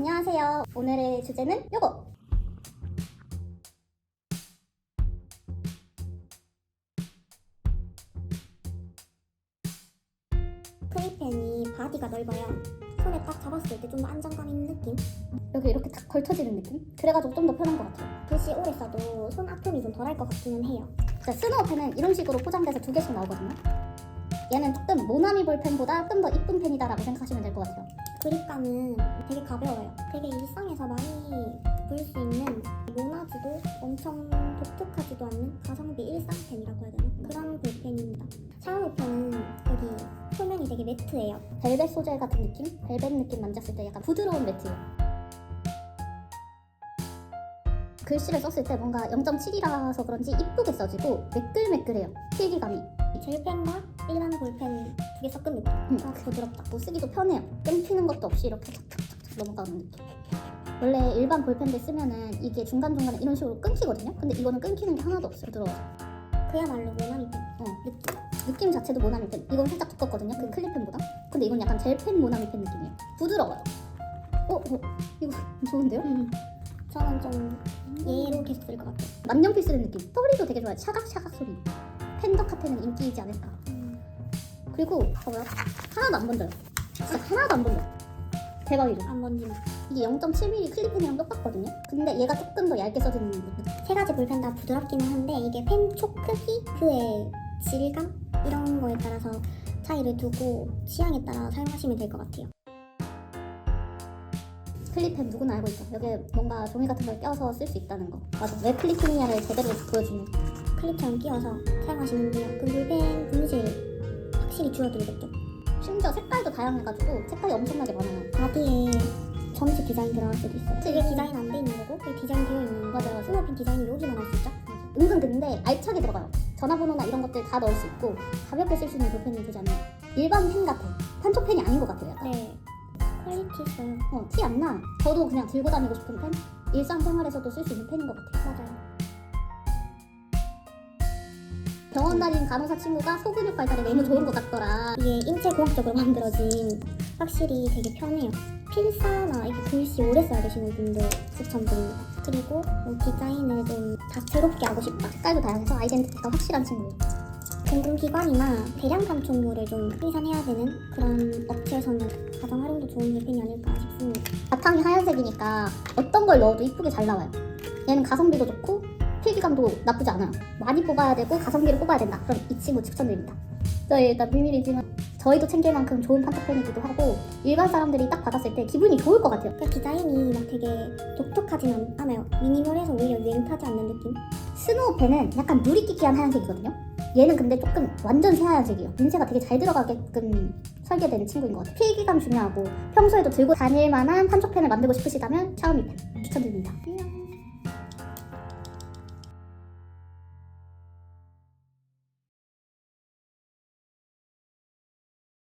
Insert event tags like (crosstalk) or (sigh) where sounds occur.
안녕하세요. 오늘의 주제는 요거. 크리펜이 바디가 넓어요. 손에 딱 잡았을 때 좀 더 안정감 있는 느낌? 여기 이렇게 딱 걸쳐지는 느낌? 그래가지고 좀 더 편한 것 같아요. 붓이 오래 써도 손 아픔이 좀 덜할 것 같기는 해요. 자, 스노우펜은 이런 식으로 포장돼서 두 개씩 나오거든요. 얘는 조금 모나미 볼펜보다 좀 더 이쁜 펜이다라고 생각하시면 될 것 같아요. 그립감은 되게 가벼워요. 되게 일상에서 많이 볼 수 있는 모나지도 엄청 독특하지도 않는 가성비 일상펜이라고 해야 되나? 그런 볼펜입니다. 샤오미 펜은 여기 표면이 되게 매트해요. 벨벳 소재 같은 느낌? 벨벳 느낌 만졌을 때 약간 부드러운 매트예요. 글씨를 썼을 때 뭔가 0.7이라서 그런지 이쁘게 써지고 매끌매끌해요. 필기감이. 젤펜과 일반 볼펜 두 개 섞은 느낌. 음, 아, 부드럽다. 뭐 쓰기도 편해요. 끊기는 것도 없이 이렇게 탁탁탁탁 넘어가는 느낌. 원래 일반 볼펜들 쓰면은 이게 중간중간에 이런 식으로 끊기거든요. 근데 이거는 끊기는 게 하나도 없어요. 부드러워서. 그야말로 모나미 펜. 어, 느낌. 느낌 자체도 모나미 펜. 이건 살짝 두껍거든요. 그 클립펜보다. 근데 이건 약간 젤펜 모나미 펜 느낌이에요. 부드러워요. 어, 어 이거 (laughs) 좋은데요? 음. 저는 좀 얘로 계속 쓸 것 같아요. 만년필 쓰는 느낌. 소리도 되게 좋아요. 샤각샤각 소리. 펜더카펜은 인기이지 않을까. 그리고 봐봐요. 하나도 안 번져요. 진짜 하나도 안 번져. 대박이죠. 안 번지는. 이게 0.7mm 클립펜이랑 똑같거든요. 근데 얘가 조금 더 얇게 써지는 느낌. 세 가지 볼펜 다 부드럽기는 한데 이게 펜촉 크기, 그의 질감 이런 거에 따라서 차이를 두고 취향에 따라 사용하시면 될 것 같아요. 클립펜 누구나 알고 있죠. 여기에 뭔가 종이 같은 걸 껴서 쓸 수 있다는 거. 맞아. 왜 클립이냐를 제대로 보여주는. 클립처럼 끼워서 사용하시면 돼요. 그 볼펜 분실 확실히 줄어들겠죠. 심지어 색깔도 다양해가지고 색깔이 엄청나게 많아요. 바디에 점식 디자인 들어갈 수도 있어요. 이게 디자인 안 돼 있는 거고 이게 디자인 되어 있는 거. 맞아요, 맞아요. 스노우펜 디자인이 여기만 할 수 있죠. 은근 근데 알차게 들어가요. 전화번호나 이런 것들 다 넣을 수 있고 가볍게 쓸 수 있는 볼펜이 되지 않나요? 일반 펜 같아. 판촉 펜이 아닌 것 같아요. 약간. 네. 퀄리티 있어요. 어, 티 안 나. 저도 그냥 들고 다니고 싶은 펜? 일상 생활에서도 쓸 수 있는 펜인 것 같아요. 맞아요. 병원 다니는 간호사 친구가 소근육 발달에 너무 좋은 것 같더라. 이게 인체공학적으로 만들어진 확실히 되게 편해요. 필사나 이렇게 글씨 오래 써야 되시는 분들 추천드립니다. 그리고 뭐 디자인을 좀 다채롭게 하고 싶다. 색깔도 다양해서 아이덴티티가 확실한 친구예요. 공공기관이나 대량 감촉물을 좀 생산해야 되는 그런 업체에서는 가장 활용도 좋은 제품이 아닐까 싶습니다. 바탕이 하얀색이니까 어떤 걸 넣어도 이쁘게 잘 나와요. 얘는 가성비도 좋고 필기감도 나쁘지 않아요. 많이 뽑아야 되고 가성비를 뽑아야 된다. 그럼 이 친구 추천드립니다. 저희 일단 비밀이지만 저희도 챙길 만큼 좋은 판타펜이기도 하고 일반 사람들이 딱 받았을 때 기분이 좋을 것 같아요. 그러니까 디자인이 막 되게 독특하진 않아요. 미니멀해서 오히려 유행 타지 않는 느낌? 스노우펜은 약간 누리끼끼한 하얀색이거든요. 얘는 근데 조금 완전 새하얀색이에요. 인쇄가 되게 잘 들어가게끔 설계된 친구인 것 같아요. 필기감 중요하고 평소에도 들고 다닐 만한 판촉펜을 만들고 싶으시다면 샤오미 펜 추천드립니다. 안녕.